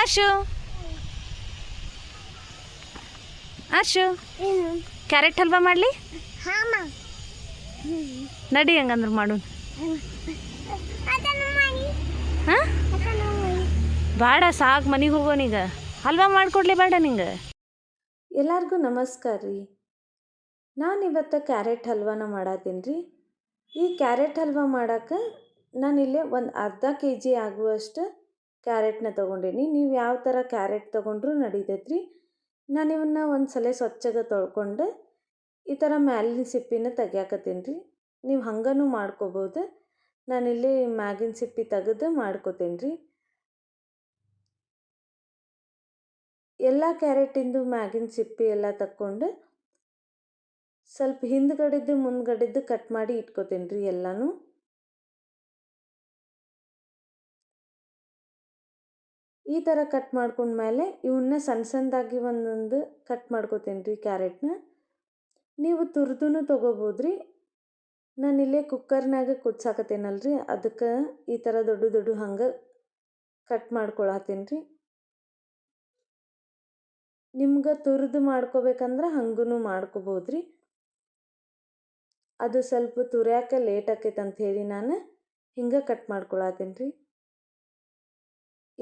ಆಶು. ಆಶು ಏನು? ಕ್ಯಾರೆಟ್ ಹಲ್ವಾ ಮಾಡಲಿ? ನಡಿ ಹಂಗಂದ್ರೆ ಮಾಡು. ಹಾಂ? ಬೇಡ ಸಾಕು ಮನೆಗೆ ಹೋಗೋನೀಗ ಹಲ್ವಾ ಮಾಡಿಕೊಡ್ಲಿ ಬೇಡ ನಿಂಗೆ. ಎಲ್ಲರಿಗೂ ನಮಸ್ಕಾರ ರೀ. ನಾನು ಇವತ್ತು ಕ್ಯಾರೆಟ್ ಹಲ್ವಾನ ಮಾಡತ್ತೀನಿ ರೀ. ಈ ಕ್ಯಾರೆಟ್ ಹಲ್ವಾ ಮಾಡೋಕ್ಕೆ ನಾನಿಲ್ಲೇ ಒಂದು ಅರ್ಧ ಕೆ ಜಿ ಆಗುವಷ್ಟು ಕ್ಯಾರೆಟ್ನ ತೊಗೊಂಡೀನಿ. ನೀವು ಯಾವ ಥರ ಕ್ಯಾರೆಟ್ ತೊಗೊಂಡ್ರೂ ನಡೀತೈತೆ ರೀ ನಾನು ಇವನ್ನ ಒಂದು ಸಲ ಸ್ವಚ್ಛಗೆ ತೊಳ್ಕೊಂಡು ಈ ಥರ ಮ್ಯಾಲಿನ ಸಿಪ್ಪಿನ ತೆಗ್ಯಾಕತ್ತೀನಿ ರೀ ನೀವು ಹಂಗನೂ ಮಾಡ್ಕೋಬೋದು. ನಾನಿಲ್ಲಿ ಮ್ಯಾಗಿನ ಸಿಪ್ಪಿ ತೆಗೆದು ಮಾಡ್ಕೋತೀನಿ ರೀ ಎಲ್ಲ ಕ್ಯಾರೆಟಿಂದು ಮ್ಯಾಗಿನ ಸಿಪ್ಪಿ ಎಲ್ಲ ತಕ್ಕೊಂಡು ಸ್ವಲ್ಪ ಹಿಂದ್ಗಡೆದ್ದು ಮುಂದ್ಗಡೆದ್ದು ಕಟ್ ಮಾಡಿ ಇಟ್ಕೋತೀನಿ ರೀ ಎಲ್ಲನೂ. ಈ ಥರ ಕಟ್ ಮಾಡ್ಕೊಂಡ್ಮೇಲೆ ಇವನ್ನ ಸಣ್ಣ ಸಣ್ಣದಾಗಿ ಒಂದೊಂದು ಕಟ್ ಮಾಡ್ಕೋತೀನಿ ರೀ ಕ್ಯಾರೆಟ್ನ. ನೀವು ತುರಿದೂ ತೊಗೋಬೋದು ರೀ ನಾನಿಲ್ಲೇ ಕುಕ್ಕರ್ನಾಗ ರೀ, ಅದಕ್ಕೆ ಈ ಥರ ದೊಡ್ಡ ದೊಡ್ಡ ಹಂಗೆ ಕಟ್ ಮಾಡ್ಕೊಳತ್ತೀನಿ ರೀ. ನಿಮ್ಗೆ ತುರಿದು ಮಾಡ್ಕೋಬೇಕಂದ್ರೆ ಹಂಗೂ ಮಾಡ್ಕೋಬೋದು ರೀ ಅದು ಸ್ವಲ್ಪ ತುರ್ಯಾಕೆ ಲೇಟ್ ಆಕೈತೆ ಅಂತ ಹೇಳಿ ನಾನು ಹಿಂಗೆ ಕಟ್ ಮಾಡ್ಕೊಳತ್ತೀನಿ ರೀ.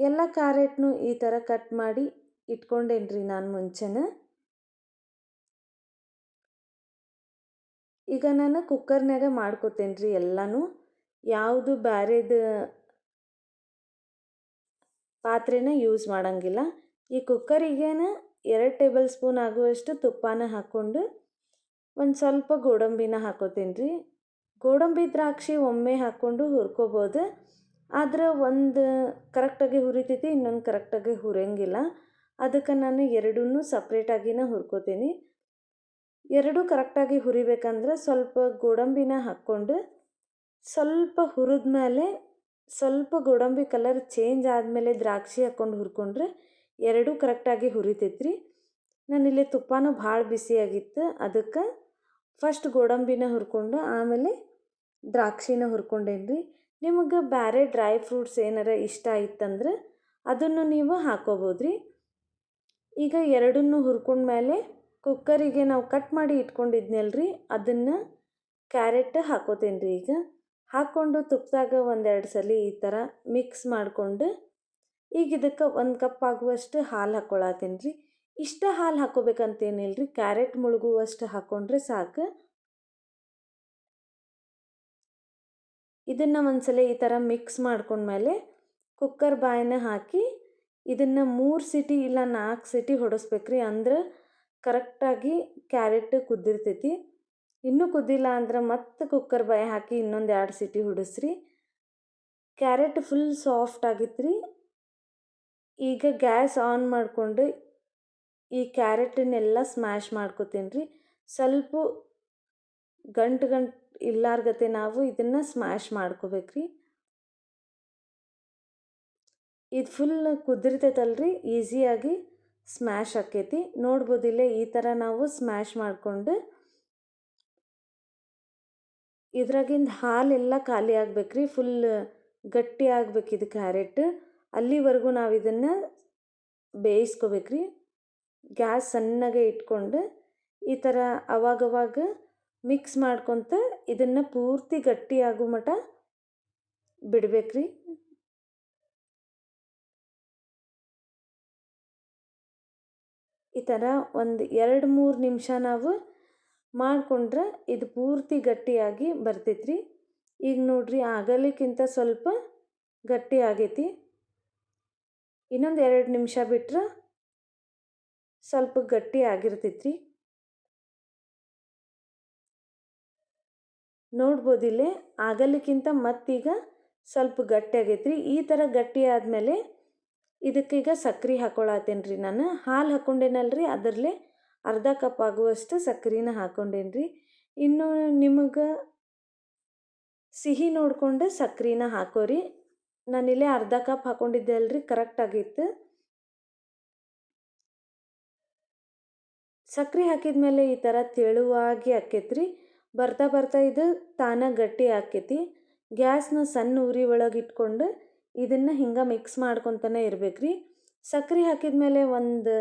ಎಲ್ಲ ಕ್ಯಾರೆಟ್ನು ಈ ಥರ ಕಟ್ ಮಾಡಿ ಇಟ್ಕೊಂಡೇನ್ರಿ ನಾನು ಮುಂಚೆನ. ಈಗ ನಾನು ಕುಕ್ಕರ್ನಾಗ ಮಾಡ್ಕೋತೇನೆ ರೀ ಎಲ್ಲನೂ. ಯಾವುದು ಬ್ಯಾರೆದು ಪಾತ್ರೆನ ಯೂಸ್ ಮಾಡಂಗಿಲ್ಲ. ಈ ಕುಕ್ಕರಿಗೇನ ಎರಡು ಟೇಬಲ್ ಸ್ಪೂನ್ ಆಗುವಷ್ಟು ತುಪ್ಪನ ಹಾಕ್ಕೊಂಡು ಒಂದು ಸ್ವಲ್ಪ ಗೋಡಂಬಿನ ಹಾಕೋತೀನಿ ರೀ ಗೋಡಂಬಿ ದ್ರಾಕ್ಷಿ ಒಮ್ಮೆ ಹಾಕ್ಕೊಂಡು ಹುರ್ಕೋಬೋದು. ಆದ್ರೆ ಒಂದು ಕರೆಕ್ಟಾಗಿ ಹುರಿತೈತಿ, ಇನ್ನೊಂದು ಕರೆಕ್ಟಾಗಿ ಹುರಿಯಂಗಿಲ್ಲ ಅದಕ್ಕೆ ನಾನು ಎರಡೂ ಸಪ್ರೇಟಾಗಿನೇ ಹುರ್ಕೋತೀನಿ. ಎರಡೂ ಕರೆಕ್ಟಾಗಿ ಹುರಿಬೇಕಂದ್ರೆ ಸ್ವಲ್ಪ ಗೋಡಂಬಿನ ಹಾಕ್ಕೊಂಡು ಸ್ವಲ್ಪ ಹುರಿದ ಮೇಲೆ ಸ್ವಲ್ಪ ಗೋಡಂಬಿ ಕಲರ್ ಚೇಂಜ್ ಆದಮೇಲೆ ದ್ರಾಕ್ಷಿ ಹಾಕ್ಕೊಂಡು ಹುರ್ಕೊಂಡ್ರೆ ಎರಡೂ ಕರೆಕ್ಟಾಗಿ ಹುರಿತೈತ್ರಿ. ನಾನಿಲ್ಲಿ ತುಪ್ಪನೂ ಭಾಳ ಬಿಸಿಯಾಗಿತ್ತು ಅದಕ್ಕೆ ಫಸ್ಟ್ ಗೋಡಂಬಿನ ಹುರ್ಕೊಂಡು ಆಮೇಲೆ ದ್ರಾಕ್ಷಿನ ಹುರ್ಕೊಂಡೇನ್ರಿ. ನಿಮಗೆ ಬೇರೆ ಡ್ರೈ ಫ್ರೂಟ್ಸ್ ಏನಾರ ಇಷ್ಟ ಇತ್ತಂದ್ರೆ ಅದನ್ನು ನೀವು ಹಾಕೋಬೋದು ರೀ ಈಗ ಹುರ್ಕೊಂಡ ಹುರ್ಕೊಂಡ್ಮೇಲೆ ಕುಕ್ಕರಿಗೆ ನಾವು ಕಟ್ ಮಾಡಿ ಇಟ್ಕೊಂಡಿದ್ನಲ್ರಿ, ಅದನ್ನು ಕ್ಯಾರೆಟ್ ಹಾಕೋತೇನೆ ರೀ ಈಗ. ಹಾಕ್ಕೊಂಡು ತುಪ್ಪದಾಗ ಒಂದೆರಡು ಸಲ ಈ ಥರ ಮಿಕ್ಸ್ ಮಾಡಿಕೊಂಡು ಈಗ ಇದಕ್ಕೆ ಒಂದು ಕಪ್ ಆಗುವಷ್ಟು ಹಾಲು ಹಾಕ್ಕೊಳತ್ತೀನಿ ರೀ ಇಷ್ಟ ಹಾಲು ಹಾಕೋಬೇಕಂತೇನಿಲ್ಲ ರೀ ಕ್ಯಾರೆಟ್ ಮುಳುಗುವಷ್ಟು ಹಾಕ್ಕೊಂಡ್ರೆ ಸಾಕು. ಇದನ್ನು ಒಂದ್ಸಲ ಈ ಥರ ಮಿಕ್ಸ್ ಮಾಡ್ಕೊಂಡ್ಮೇಲೆ ಕುಕ್ಕರ್ ಬಾಯನ್ನ ಹಾಕಿ ಇದನ್ನು ಮೂರು ಸಿಟಿ ಇಲ್ಲ ನಾಲ್ಕು ಸಿಟಿ ಹೊಡಿಸ್ಬೇಕ್ರಿ. ಅಂದ್ರೆ ಕರೆಕ್ಟಾಗಿ ಕ್ಯಾರೆಟ್ ಕುದ್ದಿರ್ತೈತಿ. ಇನ್ನೂ ಕುದ್ದಿಲ್ಲ ಅಂದ್ರೆ ಮತ್ತೆ ಕುಕ್ಕರ್ ಬಾಯಿ ಹಾಕಿ ಇನ್ನೊಂದು ಎರಡು ಸಿಟಿ ಹೊಡಿಸ್ರಿ. ಕ್ಯಾರೆಟ್ ಫುಲ್ ಸಾಫ್ಟ್ ಆಗಿತ್ತು ಈಗ ಗ್ಯಾಸ್ ಆನ್ ಮಾಡಿಕೊಂಡು ಈ ಕ್ಯಾರೆಟನ್ನೆಲ್ಲ ಸ್ಮ್ಯಾಶ್ ಮಾಡ್ಕೋತೀನಿ ರೀ ಸ್ವಲ್ಪ ಗಂಟು ಗಂಟು ಇಲ್ಲಾರ್ಗತೆ ನಾವು ಇದನ್ನು ಸ್ಮ್ಯಾಶ್ ಮಾಡ್ಕೋಬೇಕ್ರಿ. ಇದು ಫುಲ್ ಕುದಿರ್ತೈತಲ್ರಿ, ಈಸಿಯಾಗಿ ಸ್ಮ್ಯಾಶ್ ಆಕೈತಿ. ನೋಡ್ಬೋದಿಲ್ಲ ಈ ಥರ ನಾವು ಸ್ಮ್ಯಾಶ್ ಮಾಡಿಕೊಂಡು ಇದ್ರಾಗಿಂದ ಹಾಲೆಲ್ಲ ಖಾಲಿ ಆಗ್ಬೇಕ್ರಿ, ಫುಲ್ ಗಟ್ಟಿ ಆಗ್ಬೇಕು ಇದು ಕ್ಯಾರೆಟ್. ಅಲ್ಲಿವರೆಗೂ ನಾವು ಇದನ್ನು ಬೇಯಿಸ್ಕೋಬೇಕ್ರಿ. ಗ್ಯಾಸ್ ಸಣ್ಣಗೆ ಇಟ್ಕೊಂಡು ಈ ಥರ ಅವಾಗವಾಗ ಮಿಕ್ಸ್ ಮಾಡ್ಕೊತ ಇದನ್ನು ಪೂರ್ತಿ ಗಟ್ಟಿ ಆಗೋ ಮಟ ಬಿಡ್ಬೇಕ್ರಿ. ಈ ಥರ ಒಂದು ಎರಡು ಮೂರು ನಿಮಿಷ ನಾವು ಮಾಡಿಕೊಂಡ್ರೆ ಇದು ಪೂರ್ತಿ ಗಟ್ಟಿಯಾಗಿ ಬರ್ತೈತ್ರಿ. ಈಗ ನೋಡ್ರಿ ಆಗಲಿಕ್ಕಿಂತ ಸ್ವಲ್ಪ ಗಟ್ಟಿ ಆಗೈತಿ. ಇನ್ನೊಂದು ಎರಡು ನಿಮಿಷ ಬಿಟ್ರೆ ಸ್ವಲ್ಪ ಗಟ್ಟಿ ಆಗಿರ್ತೈತ್ರಿ. ನೋಡ್ಬೋದಿಲ್ಲೇ ಆಗಲಿಕ್ಕಿಂತ ಮತ್ತೀಗ ಸ್ವಲ್ಪ ಗಟ್ಟಿ ಆಗೈತ್ರಿ. ಈ ಥರ ಗಟ್ಟಿ ಆದಮೇಲೆ ಇದಕ್ಕೀಗ ಸಕ್ರೆ ಹಾಕ್ಕೊಳತ್ತೇನೆ ರೀ ನಾನು. ಹಾಲು ಹಾಕ್ಕೊಂಡೇನಲ್ರಿ ಅದರಲ್ಲೇ ಅರ್ಧ ಕಪ್ ಆಗುವಷ್ಟು ಸಕ್ರೆನ ಹಾಕ್ಕೊಂಡೇನಿ ರೀ ಇನ್ನು ನಿಮಗೆ ಸಿಹಿ ನೋಡಿಕೊಂಡು ಸಕ್ರೆನ ಹಾಕೋರಿ. ನಾನಿಲ್ಲೇ ಅರ್ಧ ಕಪ್ ಹಾಕ್ಕೊಂಡಿದ್ದೆ ಅಲ್ರಿ ಕರೆಕ್ಟ್ ಆಗಿತ್ತು ಸಕ್ರೆ ಹಾಕಿದ ಮೇಲೆ ಈ ಥರ ತೆಳುವಾಗಿ ಆಕೈತ್ರಿ ಬರ್ತಾ ಬರ್ತಾ ಇದು ತಾನ ಗಟ್ಟಿ ಆಕೈತಿ ಗ್ಯಾಸ್ನ ಸಣ್ಣ ಉರಿ ಒಳಗೆ ಇಟ್ಕೊಂಡು ಇದನ್ನು ಹಿಂಗೆ ಮಿಕ್ಸ್ ಮಾಡ್ಕೊತಾನೆ ಇರ್ಬೇಕು ರೀ ಸಕ್ಕರೆ ಹಾಕಿದ ಮೇಲೆ ಒಂದು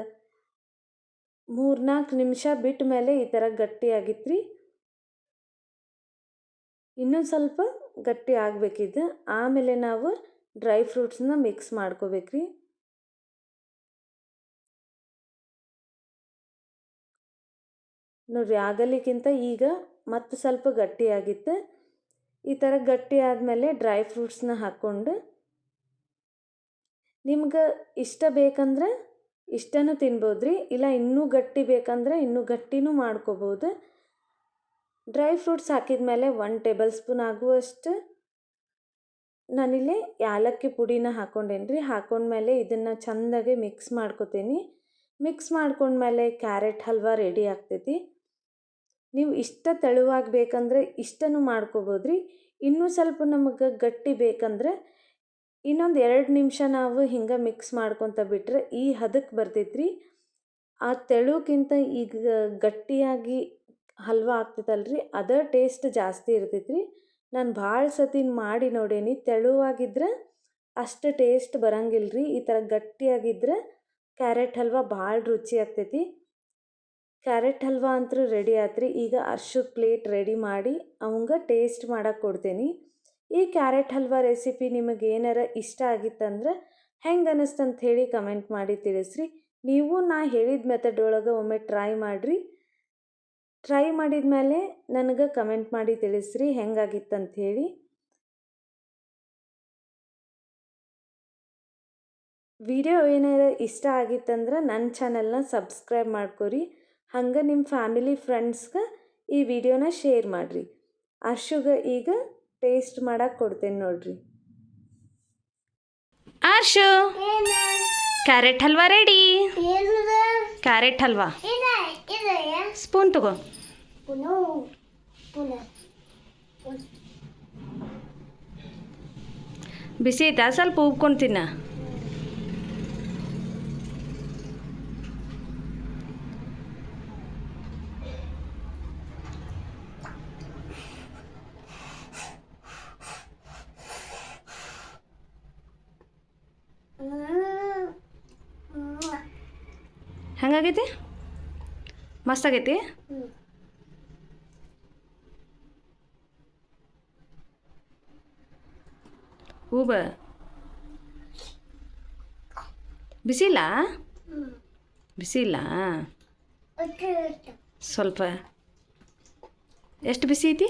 ಮೂರ್ನಾಲ್ಕು ನಿಮಿಷ ಬಿಟ್ಟ ಮೇಲೆ ಈ ಥರ ಗಟ್ಟಿ ಆಗಿತ್ತು ರೀ ಇನ್ನೂ ಸ್ವಲ್ಪ ಗಟ್ಟಿ ಆಗಬೇಕಿದ್ದು ಆಮೇಲೆ ನಾವು ಡ್ರೈ ಫ್ರೂಟ್ಸ್ನ ಮಿಕ್ಸ್ ಮಾಡ್ಕೋಬೇಕ್ರಿ. ನೋಡ್ರಿ, ಆಗಲಿಕ್ಕಿಂತ ಈಗ ಮತ್ತೆ ಸ್ವಲ್ಪ ಗಟ್ಟಿಯಾಗಿತ್ತು. ಈ ಥರ ಗಟ್ಟಿ ಆದಮೇಲೆ ಡ್ರೈ ಫ್ರೂಟ್ಸ್ನ ಹಾಕ್ಕೊಂಡು ನಿಮ್ಗೆ ಇಷ್ಟ ಬೇಕಂದ್ರೆ ಇಷ್ಟನೂ ತಿನ್ಬೋದು ರೀ ಇಲ್ಲ ಇನ್ನೂ ಗಟ್ಟಿ ಬೇಕಂದ್ರೆ ಇನ್ನೂ ಗಟ್ಟಿನೂ ಮಾಡ್ಕೋಬೋದು. ಡ್ರೈ ಫ್ರೂಟ್ಸ್ ಹಾಕಿದ ಮೇಲೆ ಒನ್ ಟೇಬಲ್ ಸ್ಪೂನ್ ಆಗುವಷ್ಟು ನಾನಿಲ್ಲಿ ಯಾಲಕ್ಕಿ ಪುಡಿನ ಹಾಕ್ಕೊಂಡೇನಿ ರೀ ಹಾಕೊಂಡ್ಮೇಲೆ ಇದನ್ನು ಚೆಂದಾಗಿ ಮಿಕ್ಸ್ ಮಾಡ್ಕೊತೀನಿ. ಮಿಕ್ಸ್ ಮಾಡ್ಕೊಂಡ್ಮೇಲೆ ಕ್ಯಾರೆಟ್ ಹಲ್ವಾ ರೆಡಿ ಆಗ್ತೈತಿ. ನೀವು ಇಷ್ಟ ತೆಳುವಾಗಿ ಬೇಕಂದರೆ ಇಷ್ಟನೂ ಮಾಡ್ಕೋಬೋದು ರೀ ಇನ್ನೂ ಸ್ವಲ್ಪ ನಮಗೆ ಗಟ್ಟಿ ಬೇಕಂದ್ರೆ ಇನ್ನೊಂದು ಎರಡು ನಿಮಿಷ ನಾವು ಹಿಂಗೆ ಮಿಕ್ಸ್ ಮಾಡ್ಕೊತ ಬಿಟ್ಟರೆ ಈ ಹದಕ್ಕೆ ಬರ್ತೈತ್ರಿ. ಆ ತೆಳುಕ್ಕಿಂತ ಈಗ ಗಟ್ಟಿಯಾಗಿ ಹಲ್ವಾ ರೀ ಅದ ಟೇಸ್ಟ್ ಜಾಸ್ತಿ ಇರ್ತೈತ್ರಿ. ನಾನು ಭಾಳ ಸತಿ ಮಾಡಿ ನೋಡೇನಿ, ತೆಳುವಾಗಿದ್ರೆ ಅಷ್ಟು ಟೇಸ್ಟ್ ಬರಂಗಿಲ್ಲ ರೀ ಈ ಥರ ಗಟ್ಟಿಯಾಗಿದ್ದರೆ ಕ್ಯಾರೆಟ್ ಹಲ್ವಾ ಭಾಳ ರುಚಿ ಆಗ್ತೈತಿ. ಕ್ಯಾರೆಟ್ ಹಲ್ವಾ ಅಂತೂ ರೆಡಿ ಆತ್ರಿ. ಈಗ ಅರ್ಶು ಪ್ಲೇಟ್ ರೆಡಿ ಮಾಡಿ ಅವಂಗೆ ಟೇಸ್ಟ್ ಮಾಡಕ್ಕೆ ಕೊಡ್ತೀನಿ. ಈ ಕ್ಯಾರೆಟ್ ಹಲ್ವಾ ರೆಸಿಪಿ ನಿಮಗೆ ಏನಾರ ಇಷ್ಟ ಆಗಿತ್ತಂದ್ರೆ ಹೆಂಗೆ ಅನ್ನಿಸ್ತಂತ ಹೇಳಿ ಕಮೆಂಟ್ ಮಾಡಿ ತಿಳಿಸ್ರಿ. ನೀವು ನಾ ಹೇಳಿದ ಮೆಥಡ್ ಒಳಗೆ ಒಮ್ಮೆ ಟ್ರೈ ಮಾಡಿರಿ. ಟ್ರೈ ಮಾಡಿದ ಮೇಲೆ ನನಗೆ ಕಮೆಂಟ್ ಮಾಡಿ ತಿಳಿಸ್ರಿ ಹೆಂಗಾಗಿತ್ತಂತ ಹೇಳಿ. ವಿಡಿಯೋ ಏನಾರ ಇಷ್ಟ ಆಗಿತ್ತಂದ್ರೆ ನನ್ನ ಚಾನಲ್ನ ಸಬ್ಸ್ಕ್ರೈಬ್ ಮಾಡ್ಕೊರಿ. ಹಂಗೆ ನಿಮ್ಮ ಫ್ಯಾಮಿಲಿ ಫ್ರೆಂಡ್ಸ್ಗೆ ಈ ವಿಡಿಯೋನ ಶೇರ್ ಮಾಡಿರಿ. ಅರ್ಶುಗೆ ಈಗ ಟೇಸ್ಟ್ ಮಾಡಕ್ಕೆ ಕೊಡ್ತೇನೆ ನೋಡ್ರಿ. Arshu! Carrot halwa ready carrot halwa? Spoon ತಗೋ. ಬಿಸಿ ಐತಾ? ಸ್ವಲ್ಪ ಉಬ್ಕೊಂಡು ಹೆಂಗಾಗೈತಿ? ಮಸ್ತ್ ಆಗೈತಿ? ಹೂವ ಬಿಸಿಲ್ಲ ಬಿಸಿಲ್ಲ ಸ್ವಲ್ಪ. ಎಷ್ಟು ಬಿಸಿ ಐತಿ?